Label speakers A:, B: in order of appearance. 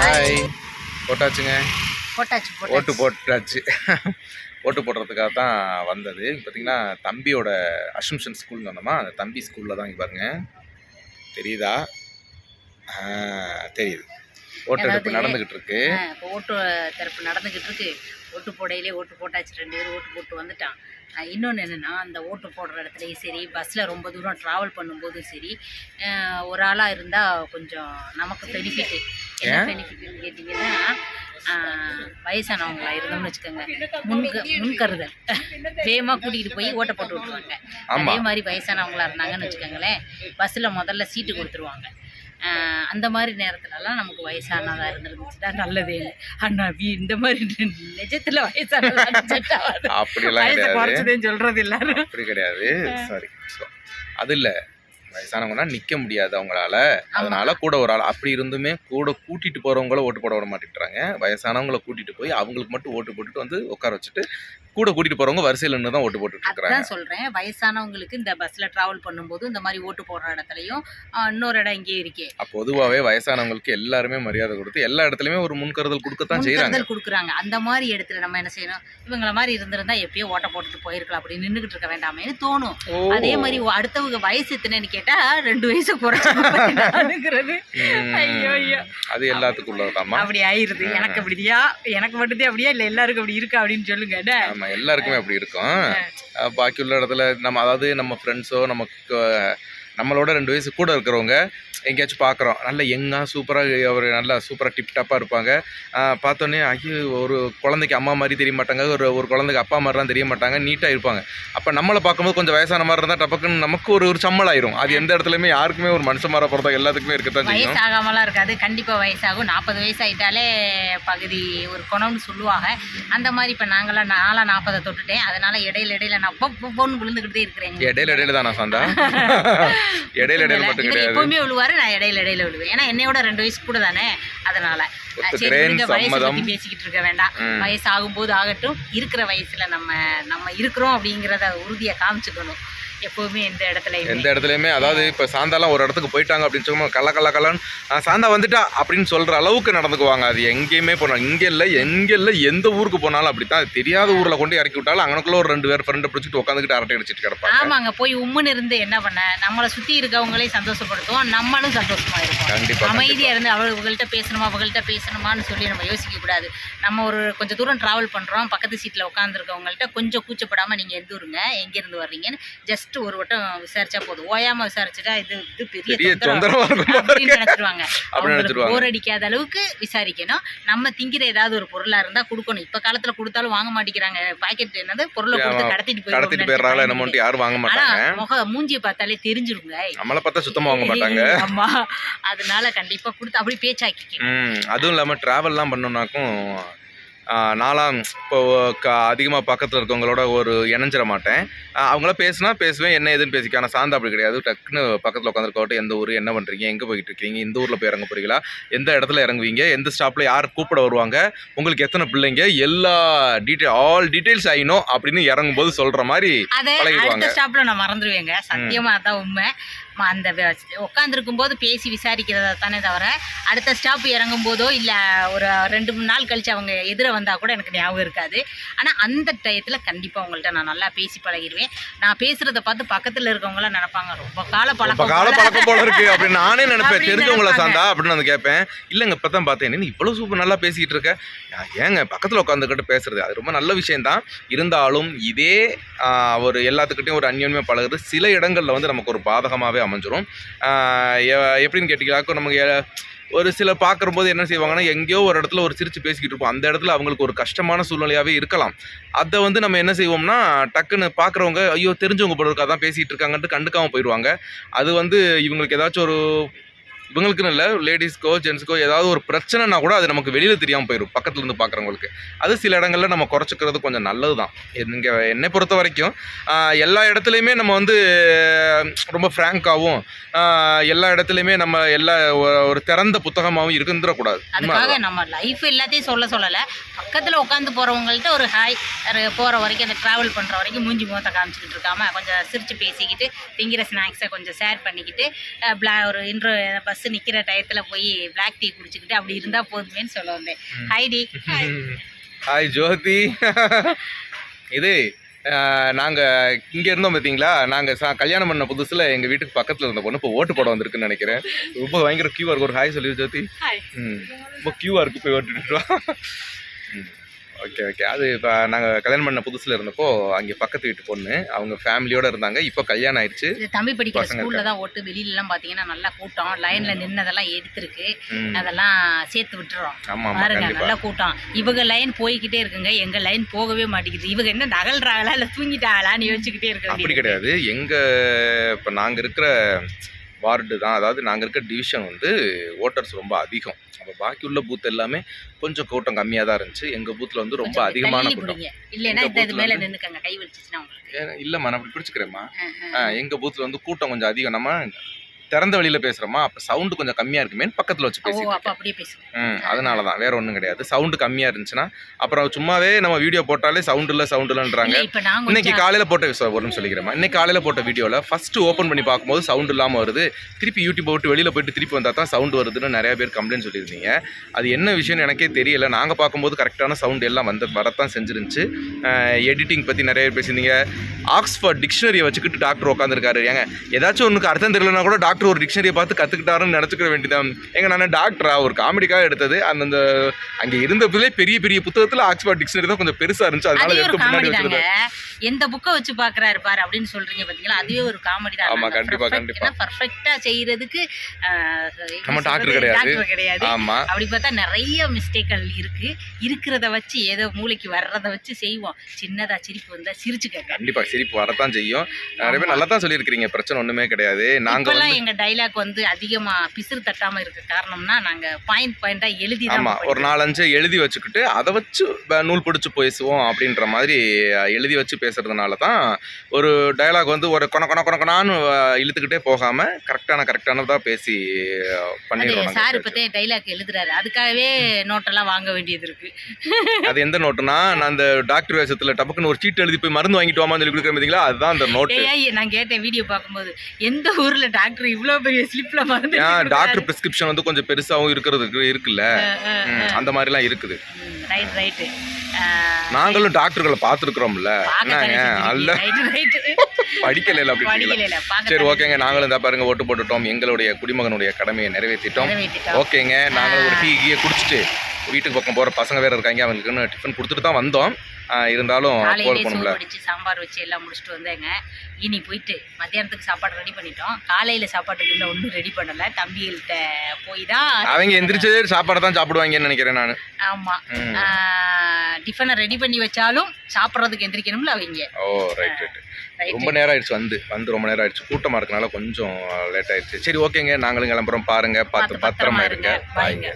A: Hi போட்டாச்சுங்க.
B: போட்டாச்சு
A: ஓட்டு
B: போட்டாச்சு.
A: ஓட்டு போடுறதுக்காக தான் வந்தது. பார்த்தீங்கன்னா தம்பியோட அசம்ஷன் ஸ்கூல் வந்தோமா? அந்த தம்பி ஸ்கூலில் தான் இங்கே பாருங்க. தெரியுதா? தெரியுது. ஓட்டெடுப்பு நடந்துக்கிட்டு இருக்கு
B: ஓட்டு தரப்பு நடந்துக்கிட்டு இருக்கு ஓட்டு போடையிலே ஓட்டு போட்டாச்சு ரெண்டு பேரும் ஓட்டு போட்டு வந்துட்டான். இன்னொன்று என்னென்னா அந்த ஓட்டு போடுற இடத்துலையும் சரி பஸ்ஸில் ரொம்ப தூரம் ட்ராவல் பண்ணும்போதும் சரி ஒரு ஆளாக இருந்தால் கொஞ்சம் நமக்கு பெனிஃபிட்டு என்ன? பெனிஃபிட்னு கேட்டிங்கன்னா வயசானவங்களா இருந்தோம்னு வச்சுக்கோங்க. முன்க முன்கருதல். வேகமாக கூட்டிகிட்டு போய் ஓட்டை போட்டு விட்ருவாங்க. அதே மாதிரி வயசானவங்களா இருந்தாங்கன்னு வச்சுக்கோங்களேன் பஸ்ஸில் முதல்ல சீட்டு கொடுத்துருவாங்க. அந்த மாதிரி நேரத்துலலாம் நமக்கு வயசானதாக இருந்துருந்துச்சுன்னா நல்லதே இல்லை. ஆனால் வீ இந்த மாதிரி நிஜத்தில் வயசானதாக
A: கிடையாது.
B: குறைச்சதேன்னு சொல்கிறது எல்லாரும்
A: அப்படி கிடையாது. சாரி அது இல்லை. வயசானவங்கன்னா நிற்க முடியாது அவங்களால. அதனால கூட ஒரு ஆள் அப்படி இருந்துமே கூட கூட்டிட்டு போறவங்கள ஓட்டு போட விட மாட்டேங்கிறாங்க வயசானவங்கள கூட்டிட்டு போய் அவங்களுக்கு மட்டும் ஓட்டு போட்டுட்டு வந்து உட்கார வச்சுட்டு கூட கூட்டிட்டு போறவங்க வரிசையில் நின்று தான் ஓட்டு போட்டுட்டு இருக்காங்க
B: சொல்கிறேன் வயசானவங்களுக்கு இந்த பஸ்ஸில் ட்ராவல் பண்ணும்போது இந்த மாதிரி ஓட்டு போடுற இடத்துலையும் இன்னொரு இடம் இங்கேயே இருக்கே.
A: பொதுவாகவே வயசானவங்களுக்கு எல்லாருமே மரியாதை கொடுத்து எல்லா இடத்துலயுமே ஒரு முன்கருதல் கொடுக்கத்தான் செய்யறாங்க
B: கொடுக்குறாங்க. அந்த மாதிரி இடத்துல நம்ம என்ன செய்யணும்? இவங்கள மாதிரி இருந்திருந்தா எப்பயோ ஓட்ட போட்டுட்டு போயிருக்கலாம். அப்படி நின்றுகிட்டு இருக்க வேண்டாமேன்னு தோணும். அதே மாதிரி அடுத்தவங்க வயசு எத்தனைன்னு கேட்டா ரெண்டு வயசு குறைச்சுங்கிறது ஐயோ ஐயோ.
A: அது எல்லாத்துக்கும்
B: அப்படி ஆயிருது. எனக்கு அப்படியா? எனக்கு மட்டும்தான் அப்படியா? இல்ல எல்லாருக்கும் அப்படி இருக்கா அப்படின்னு சொல்லுங்க. என்ன?
A: ஆமா எல்லாருக்குமே அப்படி இருக்கும் பாக்கி உள்ள இடத்துல நம்ம அதாவது நம்ம ஃப்ரெண்ட்ஸோ நமக்கு நம்மளோட ரெண்டு வயசு கூட இருக்கிறவங்க எங்கேயாச்சும் பார்க்குறோம். நல்ல யங்காக சூப்பராக அவர் நல்லா சூப்பராக டிப் டாப்பாக இருப்பாங்க. பார்த்தோன்னே ஐயோ ஒரு குழந்தைக்கு அம்மா மாதிரி தெரிய மாட்டாங்க. ஒரு ஒரு குழந்தைக்கு அப்பா மாதிரிலாம் தெரிய மாட்டாங்க. நீட்டாக இருப்பாங்க. அப்போ நம்மளை பார்க்கும்போது கொஞ்சம் வயசான மாதிரி இருந்தால் டப்பக்குன்னு நமக்கு ஒரு ஒரு ஆயிரும் அது எந்த இடத்துலையுமே யாருக்குமே ஒரு மனுஷன் மாற போகிறதா எல்லாத்துக்குமே இருக்கத்தான் செய்யும்.
B: வயசாகாமலாம் இருக்காது. கண்டிப்பா வயசாகும். நாற்பது வயசு ஆயிட்டாலே பகுதி ஒரு குணம்னு சொல்லுவாங்க. அந்த மாதிரி இப்ப நாங்களாம் நாலா நாற்பதை தொட்டுட்டேன். அதனால இடையில இடையில நான் பொ- பொ- பொன்னு விழுந்துகிட்டே இருக்கிறேன்.
A: இடையில இடையில தானா சாந்தா? இடையில இடையில மட்டும் கிடையாது.
B: எப்பவுமே விழுவாரு. நான் இடையில இடையில விழுவேன். ஏன்னா என்னையோட ரெண்டு வயசு கூட தானே? அதனால. சரி வயசை பத்தி பேசிக்கிட்டு இருக்க வேண்டாம். வயசு ஆகும்போது ஆகட்டும் இருக்கிற வயசுல நம்ம நம்ம இருக்கிறோம் அப்படிங்கிறத உறுதியை காமிச்சுக்கணும். எப்பவுமே எந்த இடத்துல
A: எந்த இடத்துலையுமே. அதாவது இப்போ சாந்தாலாம் ஒரு இடத்துக்கு போயிட்டாங்க அப்படின்னு சொல்லும்போது கள்ள கள்ள கள்ளன்னு "ஆ, சாந்தா வந்துட்டா அப்படின்னு சொல்கிற அளவுக்கு நடந்துக்குவாங்க. அது எங்கேயுமே போனாலும் இங்கே இல்லை எங்கே இல்லை எந்த ஊருக்கு போனாலும் அப்படி தான் தெரியாத ஊரில் கொண்டு இறக்கி விட்டாலும் அங்கனக்குள்ள ஒரு ரெண்டு பேர் ஃப்ரெண்டை பிடிச்சிட்டு உட்காந்துக்கிட்டு அரட்டை அடிச்சிட்டு கிடப்பாங்க.
B: ஆமாங்க போய் உம்முன்னு இருந்து என்ன பண்ண? நம்மளை சுத்தி இருக்கவங்களையும் சந்தோஷப்படுத்துவோம் நம்மளும் சந்தோஷமா இருப்போம்.
A: கண்டிப்பாக
B: அமைதியா இருந்து அவங்கள்ட்ட பேசணுமா அவங்கள்ட்ட பேசணுமான்னு சொல்லி நம்ம யோசிக்க கூடாது. நம்ம ஒரு கொஞ்சம் தூரம் டிராவல் பண்றோம் பக்கத்து சீட்ல உட்காந்துருக்கவங்கள்ட்ட கொஞ்சம் கூச்சப்படாம நீங்க எந்த ஊருங்க எங்க இருந்து வர்றீங்கன்னு ஜஸ்ட் ஒரு வட்டம் விசாரிச்சா போதும். ஓயாம விசாரிச்சுட்டா இது இது
A: பெரிய
B: தொந்தரவு அப்படின்னு. நினைச்சிருவாங்க. அவங்களுக்கு போர் அடிக்காத அளவுக்கு விசாரிக்கணும். நம்ம திங்கிற ஏதாவது ஒரு பொருளா இருந்தா கொடுக்கணும். இப்ப காலத்துல கொடுத்தாலும் வாங்க மாட்டேங்கிறாங்க. பாக்கெட் என்னது? பொருளை கொடுத்து. கடத்திட்டு
A: கடத்திட்டு
B: போய்
A: போயிடுறாங்களா என்னமோன்ட்டு யாரும் வாங்க மாட்டாங்க.
B: முக மூஞ்சியை பார்த்தாலே தெரிஞ்சிருங்க.
A: நம்மளை பார்த்தா சுத்தமாக வாங்க மாட்டாங்க.
B: அதனால கண்டிப்பா கொடுத்து அப்படி பேச்சாக்கிக்கணும்.
A: ம் அதுவும் இல்லாமல் ட்ராவல்லாம் பண்ணோம்னாக்கும் நாலாம் இப்போ க அதிகமாக பக்கத்தில் இருக்கவங்களோட ஒரு இணைஞ்சிட மாட்டேன். அவங்கள பேசினா பேசுவேன் என்ன ஏதுன்னு பேசிக்க. ஆனால் சாந்தா அப்படி கிடையாது. டக்குன்னு பக்கத்தில் உட்காந்துருக்கவட்ட எந்த ஊர்? என்ன பண்ணுறீங்க எங்கே போயிட்டு இருக்கீங்க? இந்த ஊரில் போய் இறங்க போறீங்களா? எந்த இடத்துல இறங்குவீங்க? எந்த ஸ்டாப்பில் யார் கூப்பிட வருவாங்க? உங்களுக்கு எத்தனை பிள்ளைங்க? எல்லா டீட்டெயில் ஆல் டீட்டெயில்ஸ் ஆயினோ அப்படின்னு இறங்கும்போது சொல்கிற மாதிரி பழகிடுவாங்க.
B: ஸ்டாப்ல நான் மறந்துடுவேங்க சத்தியமா அதான் உண்மை. அந்த உட்காந்துருக்கும் போது பேசி விசாரிக்கிறத தானே தவிர அடுத்த ஸ்டாப் இறங்கும் போதோ இல்ல ஒரு ரெண்டு மூணு நாள் கழிச்சு அவங்க எதிர வந்தா கூட எனக்கு ஞாபகம் இருக்காது. ஆனா அந்த டயத்துல கண்டிப்பா உங்கள்ட்ட நான் நல்லா பேசி பழகிடுவேன் நான் பேசுறத பார்த்து பக்கத்துல இருக்கவங்க எல்லாம் நினைப்பாங்க ரொம்ப கால பழக்கம்
A: கால
B: போல."
A: பழக்கம் போல இருக்கு அப்படின்னு நானே நினைப்பேன். தெரிஞ்சவங்கள. சாந்தா அப்படின்னு வந்து கேட்பேன். இல்லைங்க இப்போ தான் பார்த்தேன். நீ இவ்வளோ சூப்பர் நல்லா பேசிக்கிட்டு இருக்க. ஏங்க பக்கத்தில் உட்காந்துக்கிட்டு பேசுறது? அது ரொம்ப நல்ல விஷயம்தான் இருந்தாலும் இதே ஒரு எல்லாத்துக்கிட்டையும் ஒரு அந்யோன்யமாக பழகுறது சில இடங்களில் வந்து நமக்கு ஒரு பாதகமாகவே அமைஞ்சிரும் எப்படின்னு கேட்டிங்களாக்கும் நமக்கு ஒரு சில பார்க்கும்போது என்ன செய்வாங்கன்னா எங்கேயோ ஒரு இடத்துல ஒரு சிரித்து பேசிக்கிட்டு இருப்போம். அந்த இடத்துல அவங்களுக்கு ஒரு கஷ்டமான சூழ்நிலையாகவே இருக்கலாம். அதை வந்து நம்ம என்ன செய்வோம்னா டக்குன்னு பார்க்குறவங்க ஐயோ தெரிஞ்சவங்க போல இருக்கா தான் பேசிகிட்டு இருக்காங்கன்ட்டு கண்டுக்காமல் போயிடுவாங்க. அது வந்து இவங்களுக்கு ஏதாச்சும் ஒரு இவங்களுக்குன்னு இல்லை லேடிஸ்க்கோ ஜென்ஸுக்கோ ஏதாவது ஒரு பிரச்சனைனா கூட அது நமக்கு வெளியில் தெரியாமல் போயிடும் பக்கத்துல இருந்து பார்க்குறவங்களுக்கு அது சில இடங்களில் நம்ம குறைச்சிக்கிறது கொஞ்சம் நல்லது தான் இங்கே என்னை பொறுத்த வரைக்கும் எல்லா இடத்துலையுமே நம்ம வந்து ரொம்ப ஃப்ராங்காகவும் எல்லா இடத்துலையுமே நம்ம எல்லா ஒரு திறந்த புத்தகமாகவும் இருந்துடக்கூடாது. உண்மை
B: அதுக்காக. நம்ம லைஃப் எல்லாத்தையும் சொல்ல சொல்லலை. பக்கத்தில் உட்காந்து போகிறவங்கள்ட்ட ஒரு ஹாய் போகிற வரைக்கும் அந்த ட்ராவல் பண்ணுற வரைக்கும் மூஞ்சி முகத்தை காமிச்சிக்கிட்டு இருக்காம கொஞ்சம் சிரித்து பேசிக்கிட்டு திங்கிற ஸ்நாக்ஸை கொஞ்சம் ஷேர் பண்ணிக்கிட்டு பிளா ஒரு இன்ட்ரோ பஸ் நிக்கிற டயத்துல போய் பிளாக் டீ குடிச்சுக்கிட்டு அப்படி இருந்தா போதுமேன்னு சொல்ல வந்தேன்.
A: ம்.
B: ஹைடி
A: ஹாய் ஜோதி இது அஹ், நாங்க இங்க இருந்தோம் பாத்தீங்களா? நாங்க ச- கல்யாணம் பண்ண புதுசுல எங்க வீட்டுக்கு பக்கத்துல இருந்த பொண்ணு இப்போ ஓட்டு போட வந்திருக்குன்னு நினைக்கிறேன். ரொம்ப பயங்கர கியூஆர் இருக்கு ஒரு ஹாய் சொல்லி ஜோதி
B: ஹாய்
A: ம். ரொம்ப கியூஆர் இருக்கு போய் ஓட்டுட்டு ஓகே ஓகே. அது இப்போ நாங்கள் கல்யாணம் பண்ண புதுசில் இருந்தப்போ அங்கே பக்கத்து வீட்டு பொண்ணு அவங்க ஃபேமிலியோட இருந்தாங்க. இப்போ கல்யாணம் ஆயிடுச்சு.
B: இது தம்பி படிக்கிற
A: பசங்க
B: ஸ்கூல்ல தான் ஓட்டு. வெளியில எல்லாம் பாத்தீங்கன்னா நல்லா கூட்டம். லைன்ல நின்னதெல்லாம் எடுத்திருக்கு.
A: ம்.
B: அதெல்லாம் சேர்த்து விட்டுறோம்.
A: ஆமாம் ஆமாம்
B: பாருங்க
A: கண்டிப்பாக
B: நல்ல கூட்டம். இவங்க லைன் போய்கிட்டே இருக்குங்க. எங்க லைன் போகவே மாட்டேங்குது. இவங்க என்ன நகல்றாங்களா இல்ல தூங்கிட்டாங்களான்னு யோசிச்சுக்கிட்டே
A: அப்படி கிடையாது. எங்கள் இப்போ நாங்கள் இருக்கிற வார்டு தான். அதாவது நாங்கள் இருக்கிற டிவிஷன் வந்து ஓட்டர்ஸ் ரொம்ப அதிகம். அப்போ பாக்கி உள்ள பூத் எல்லாமே கொஞ்சம் கூட்டம் கம்மியாக தான் இருந்துச்சு. எங்கள் பூத்தில் வந்து ரொம்ப அதிகமான கூட்டம். இல்லைம்மா நான் அப்படி பிடிச்சிக்கிறேம்மா. எங்கள் பூத்தில் வந்து கூட்டம் கொஞ்சம் அதிகம். நம்ம திறந்த வழியில் பேசுகிறோமா அப்போ சவுண்டு கொஞ்சம் கம்மியாக இருக்குமே பக்கத்தில் வச்சு பேசிட்டு ம் அதனால தான் வேற ஒன்றும் கிடையாது. சவுண்டு கம்மியாக இருந்துச்சுன்னா அப்புறம் சும்மாவே நம்ம வீடியோ போட்டாலே சவுண்ட் இல்லை சவுண்ட் இல்லைன்றாங்க. இன்னைக்கு காலையில் போட்ட ஒரு நிமிஷம் சொல்லிக்கிறேன் இன்னைக்கு காலையில் போட்ட வீடியோவில் ஃபர்ஸ்ட் ஓப்பன் பண்ணி பார்க்கும்போது சவுண்ட் இல்லாமல் வருது. திருப்பி யூடியூப் விட்டு வெளியில் போயிட்டு திருப்பி வந்தால் தான் சவுண்ட் வருதுன்னு நிறைய பேர் கம்ப்ளைண்ட் சொல்லியிருந்தீங்க. அது என்ன விஷயம்னு எனக்கே தெரியல. நாங்கள் பார்க்கும்போது கரெக்டான சவுண்ட் எல்லாம் வந்து வரத்தான் செஞ்சிருந்துச்சு. எடிட்டிங் பற்றி நிறைய பேர் பேசியிருந்தீங்க. ஆக்ஸ்ஃபோர்ட் டிக்ஷனரியை வச்சுக்கிட்டு டாக்டர் உட்காந்துருக்காரு ஏங்க ஏதாச்சும் ஒன்றுக்கு அர்த்தம் தெரியலனா கூட டாக்டர் ஒரு டிக்ஷனரியை பார்த்து கற்றுக்கிட்டாருன்னு நினச்சிக்க வேண்டியதான் எங்க நான் டாக்டரா ஒரு காமெடிக்காக எடுத்தது. அந்தந்த அங்கே இருந்ததுலேயே பெரிய பெரிய புத்தகத்தில் ஆக்ஸ்ஃபோர்ட் டிக்ஷனரி தான் கொஞ்சம் பெருசாக இருந்துச்சு. அதனால எடுத்து முன்னாடி வச்சுருந்தேன்.
B: எந்த புக்கை வச்சு பாக்குறாரு பாரு அப்படின்னு சொல்றீங்க பாத்தீங்களா? அதுவே ஒரு காமெடி தான்.
A: ஆமா, கண்டிப்பா, கண்டிப்பா.
B: பர்ஃபெக்ட்டா செய்யறதுக்கு ஆஹ், எப்படி
A: நம்ம
B: சொல்றது?
A: கிடையாது.
B: கிடையாது.
A: ஆமாம்
B: அப்படி பார்த்தா நிறைய மிஸ்டேக்கள் இருக்கு. இருக்கிறத வச்சு ஏதோ மூளைக்கு வர்றத வச்சு செய்வோம். சின்னதா சிரிப்பு வந்தா சிரிச்சுக்க
A: கண்டிப்பா சிரிப்பு வரத்தான் செய்யும். நிறைய பேர் நல்லா தான் சொல்லியிருக்கிறீங்க. பிரச்சனை ஒண்ணுமே கிடையாது. நாங்க
B: இப்பெல்லாம்
A: வந்து
B: எங்க டைலாக் வந்து அதிகமா பிசிறு தட்டாம இருக்க காரணம்னா நாங்க பாயிண்ட் பாயிண்டா எழுதி தான்
A: ஆமா ஒரு நாலஞ்சு எழுதி வச்சுக்கிட்டு அதை வச்சு நூல் பிடிச்சு பேசுவோம் அப்படின்ற மாதிரி எழுதி வச்சு பேசுறதுனால தான் ஒரு டயலாக் வந்து ஒரு கொன கொனான்னு அஹ், இழுத்துக்கிட்டே போகாம கரெக்டான கரெக்டானதா பேசி பண்ணிடுவோம்
B: சார். இப்பத்தே டைலாக் எழுதுறாரு. அதுக்காகவே நோட்டெல்லாம் வாங்க வேண்டியது இருக்கு.
A: அது எந்த நோட்டுனா நான் அந்த டாக்டர் வேஷத்துல டப்புக்குன்னு ஒரு சீட் எழுதி போய் மருந்து வாங்கிட்டு வாமான்னு சொல்லி பார்த்தீங்களா அதுதான் அந்த நோட்டு.
B: நான் கேட்டேன் வீடியோ பார்க்கும்போது. எந்த ஊர்ல டாக்டர் இவ்வளவு பெரிய ஸ்லிப்ல மருந்து
A: டாக்டர் பிரிஸ்கிரிப்ஷன் வந்து கொஞ்சம் பெருசாவும் இருக்கிறதுக்கு இருக்குல்ல? அந்த மாதிரிலாம் இருக்குது.
B: ரைட் ரைட்டு
A: நாங்களும் டாக்டர்களை பார்த்துருக்குறோம்ல. என்னங்க அல்ல. படிக்கல அப்படின்றீங்களா சரி ஓகேங்க. நாங்களும் இந்த பாருங்க ஓட்டு போட்டுட்டோம். எங்களுடைய குடிமகனுடைய கடமையை நிறைவேற்றிட்டோம். ஓகேங்க. நாங்களும் ஒரு டீ கீயை குடிச்சிட்டு வீட்டுக்கு பக்கம் போகிற பசங்க வேற இருக்காங்க. அவங்களுக்குன்னு டிஃபன் கொடுத்துட்டு தான் வந்தோம். இருந்தாலும்
B: காலையிலே சோறு சாம்பார் வச்சு எல்லாம் முடிச்சுட்டு வந்தேங்க. இனி போயிட்டு மத்தியானத்துக்கு சாப்பாடு ரெடி பண்ணிட்டோம். காலையில சாப்பாட்டுக்கு இன்னும் ஒன்றும் ரெடி பண்ணல. தம்பிகள்கிட்ட போய் தான்
A: அவங்க எந்திரிச்சதே சாப்பாடு தான் சாப்பிடுவாங்கன்னு நினைக்கிறேன் நான்.
B: ஆமா. டிஃபனை ரெடி பண்ணி வச்சாலும் சாப்பிட்றதுக்கு எந்திரிக்கணும்ல அவங்க.
A: ஓ ரைட் ரைட் ரொம்ப நேரம் ஆயிடுச்சு வந்து. வந்து ரொம்ப நேரம் ஆயிடுச்சு. கூட்டமாக இருக்கனால கொஞ்சம் லேட் ஆயிடுச்சு. சரி ஓகேங்க. நாங்களும் கிளம்புறோம். பாருங்க. பார்த்து
B: பத்திரமா இருங்க.
A: பாய்ங்க.